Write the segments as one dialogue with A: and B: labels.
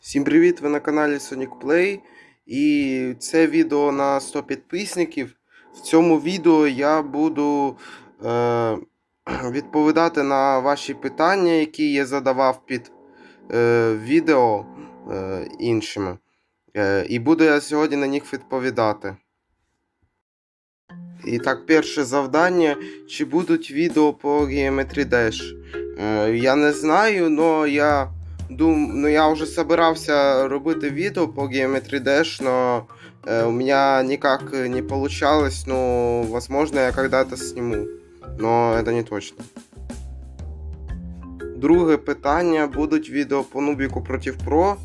A: Всім привіт! Ви на каналі Sonic Play. І це відео на 100 підписників. В цьому відео я буду е, відповідати на ваші питання, які я задавав під е, відео е, іншими. Е, і буду я сьогодні на них відповідати. І так, перше завдання. Чи будуть відео по Geometry Dash? Е, я не знаю, але я. Дум, ну я уже собирался робити відео по Geometry Dash, но э, у меня никак не получалось, но возможно я когда-то сниму, но это не точно. Друге питання, будуть відео по Нубіку проти Про.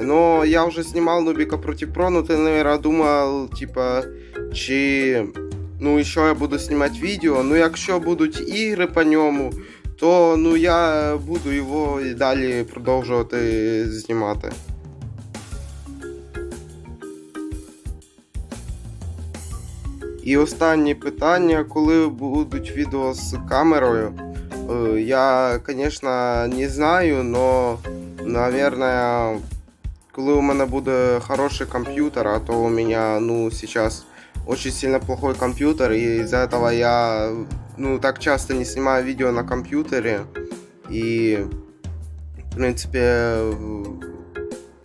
A: Но я вже знімав Нубіка проти Про, но ти, наверное, думав, типа, чи ну, ще я буду знімати відео. Ну, якщо будуть ігри по ньому, то ну я буду його і далі продовжувати знімати. І останнє питання, коли будуть відео з камерою. Е, Я, звісно, не знаю, але, наверное, коли у мене буде хороший комп'ютер, а то у мене, ну, сейчас очень сильно плохой компьютер, и из-за этого я ну, так часто не снимаю видео на компьютере. И, в принципе,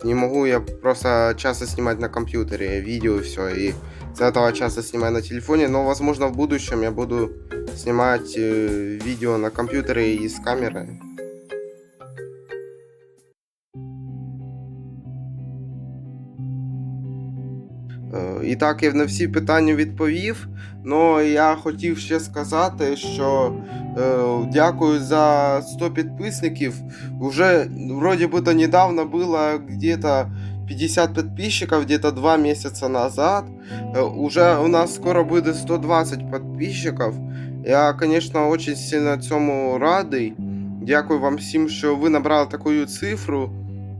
A: не могу я просто часто снимать на компьютере видео и все. И из-за этого часто снимаю на телефоне. Но, возможно, в будущем я буду снимать э, видео на компьютере и с камерой. І так, я на всі питання відповів. Ну я хотів ще сказати, що е, дякую за 100 підписників. Уже вроде бы то недавно было где-то 50 подписчиков, где-то 2 месяца назад. Э, Уже у нас скоро буде 120 подписчиков. Я, конечно, очень сильно цьому радий. Дякую вам всім, що ви набрали таку цифру.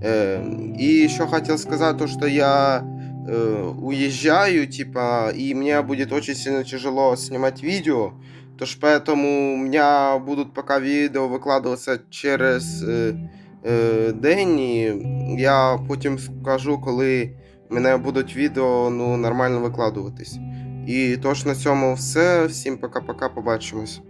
A: Е, І ще хотів сказати, то, що я э, уезжаю, типа, и мне будет очень сильно тяжело снимать видео. Тож поэтому у меня будут пока видео выкладываться через э, э, день, і я потім скажу, коли в мене будуть відео ну, нормально викладуватись. І тож на цьому все. Всім пока-пока, побачимось.